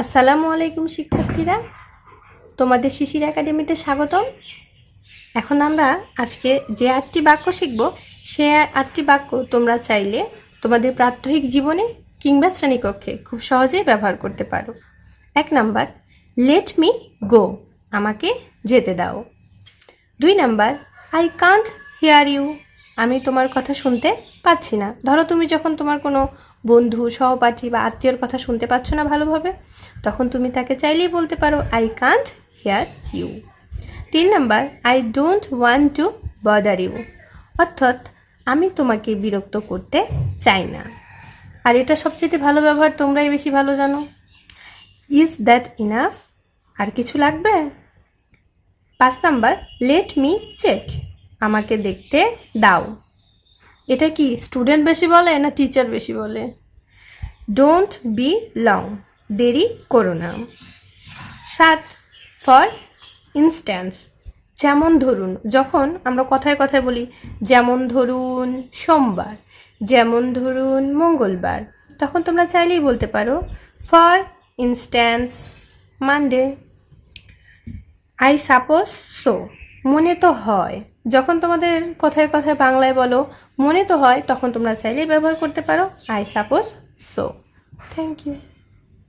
আসসালামু আলাইকুম শিক্ষার্থীরা। তোমাদের শিশির একাডেমিতে স্বাগতম। এখন আমরা আজকে যে আটটি বাক্য শিখব, সে আটটি বাক্য তোমরা চাইলে তোমাদের প্রাত্যহিক জীবনে কিংবা শ্রেণীকক্ষে খুব সহজেই ব্যবহার করতে পারো। এক নাম্বার লেট মি গো আমাকে যেতে দাও। দুই number I can't hear you আমি তোমার কথা শুনতে পাচ্ছি না। ধরো তুমি যখন তোমার কোনো বন্ধু, সহপাঠী বা আত্মীয়র কথা শুনতে পাচ্ছ না ভালোভাবে, তখন তুমি তাকে চাইলেই বলতে পারো আই কান্ট হিয়ার ইউ তিন number I don't want to bother you অর্থাৎ, আমি তোমাকে বিরক্ত করতে চাই না। আর এটা সবচেয়ে ভালো ব্যবহার তোমরাই বেশি ভালো জানো। ইজ দ্যাট ইনাফ আর কিছু লাগবে? পাঁচ নাম্বার লেট মি চেক আমাকে দেখতে দাও। এটা কি স্টুডেন্ট বেশি বলে না টিচার বেশি বলে? ডোন্ট বি লং দেরি করো না। সাত ফর ইনস্ট্যান্স যেমন ধরুন, যখন আমরা কথায় কথায় বলি, যেমন ধরুন সোমবার, যেমন ধরুন মঙ্গলবার, তখন তোমরা চাইলেই বলতে পারো for instance Monday I suppose so মনে তো হয়। যখন তোমাদের কথায় কথায় বাংলায় বলো, মনে তো হয় তখন তোমরা চাইলেই ব্যবহার করতে পারো I suppose so thank you